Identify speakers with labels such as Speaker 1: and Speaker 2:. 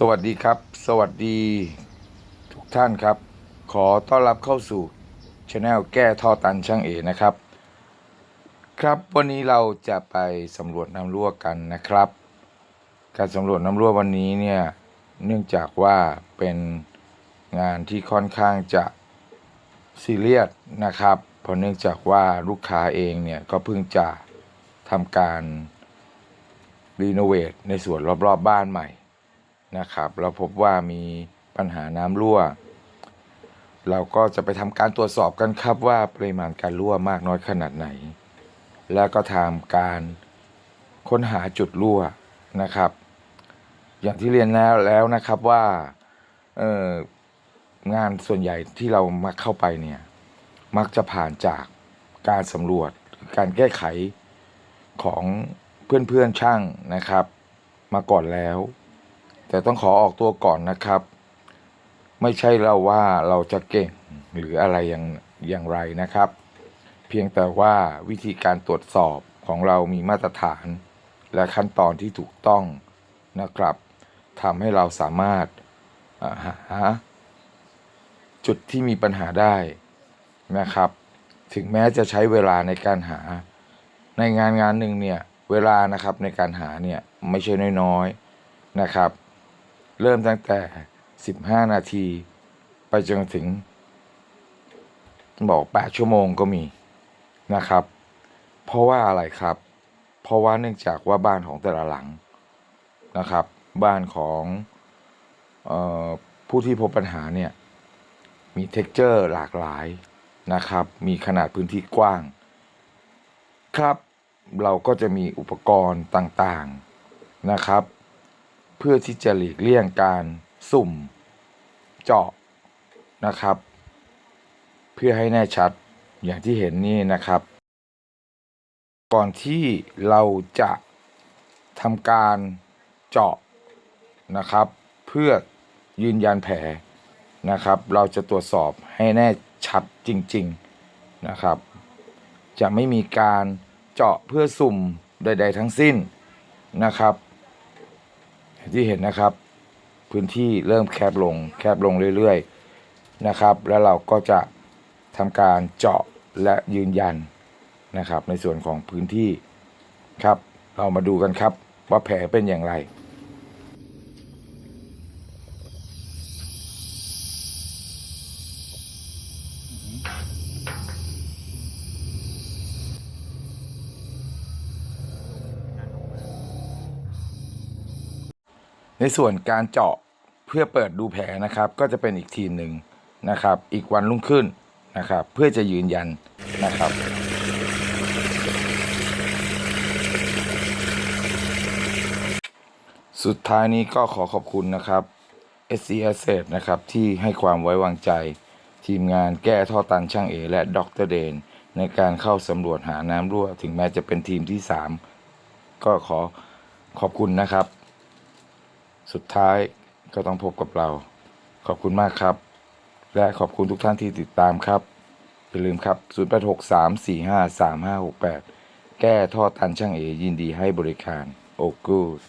Speaker 1: สวัสดีครับ สวัสดีทุกท่านครับ ขอต้อนรับเข้าสู่ช anel แก้ท่อตันช่างเอนะครับ ครับวันนี้เราจะไปสำรวจน้ำรั่วกันนะครับ การสำรวจน้ำรั่ววันนี้เนี่ยเนื่องจากว่าเป็นงานที่ค่อนข้างจะซีเรียสนะครับเพราะเนื่องจากว่าลูกค้าเองเนี่ยก็เพิ่งจะทำการรีโนเวทในส่วนรอบๆบบ้านใหม่ นะครับ เราพบว่ามีปัญหาน้ำรั่ว เราก็จะไปทำการตรวจสอบกันครับว่าปริมาณการรั่วมากน้อยขนาดไหน แล้วก็ทำการค้นหาจุดรั่วนะครับ อย่างที่เรียนแล้วแล้วนะครับว่า เอองานส่วนใหญ่ที่เรามาเข้าไปเนี่ยมักจะผ่านจากการสำรวจการแก้ไขของเพื่อนๆช่างนะครับ มาก่อนแล้ว แต่ต้องขอออกตัวก่อนนะครับ ไม่ใช่เราว่าเราจะเก่งหรืออะไรอย่างอย่างไรนะครับ เพียงแต่ว่าวิธีการตรวจสอบของเรามีมาตรฐาน และขั้นตอนที่ถูกต้องนะครับทำให้เราสามารถหาจุดที่มีปัญหาได้นะครับ ถึงแม้จะใช้เวลาในการหา ในงานงานหนึ่งเนี่ย เวลานะครับในการหาเนี่ย ไม่ใช่น้อยๆนะครับ เริ่มตั้งแต่ 15 นาที ไปจนถึง บอก 8 ชั่วโมงก็มีนะครับ เพราะว่าอะไรครับ เพราะว่าเนื่องจากว่าบ้านของแต่ละหลังนะครับ บ้านของออผู้ที่พบปัญหาเนี่ย มีเท็กเจอร์หลากหลายนะครับ มีขนาดพื้นที่กว้าง ครับ เราก็จะมีอุปกรณ์ต่างๆนะครับ พื่อที่จะหลีกเลี่ยงการสุ่มเจาะนะครับ เพื่อให้แน่ชัดอย่างที่เห็นนี่นะครับ ก่อนที่เราจะทำการเจาะนะครับ เพื่อยืนยันแผลนะครับ เราจะตรวจสอบให้แน่ชัดจริง ๆนะครับ จะไม่มีการเจาะเพื่อสุ่มใด ๆ ทั้งสิ้นนะครับ ที่เห็นนะครับ พื้นที่เริ่มแคบลงแคบลงเรื่อยๆนะครับ แล้วเราก็จะทำการเจาะและยืนยันนะครับ ในส่วนของพื้นที่ครับ เรามาดูกันครับว่าแผลเป็นอย่างไร ส่วนการเจาะเพื่อเปิดดูแผลนะครับ ก็จะเป็นอีกทีมหนึ่งนะครับ อีกวันรุ่งขึ้นนะครับ เพื่อจะยืนยันนะครับ สุดท้ายนี้ก็ขอขอบคุณนะครับ SC Asset นะครับ ที่ให้ความไว้วางใจ ทีมงานแก้ท่อตันช่างเอ และดรเดน ในการเข้าสำรวจหาน้ำรั่ว ถึงแม้จะเป็นทีมที่ 3 ก็ขอขอบคุณนะครับ สุดท้ายก็ต้องพบกับเรา ขอบคุณมากครับ และขอบคุณทุกท่านที่ติดตามครับ อย่าลืมครับ 0863453568 แก้ท่อตันช่างเอยินดีให้บริการ โอกูด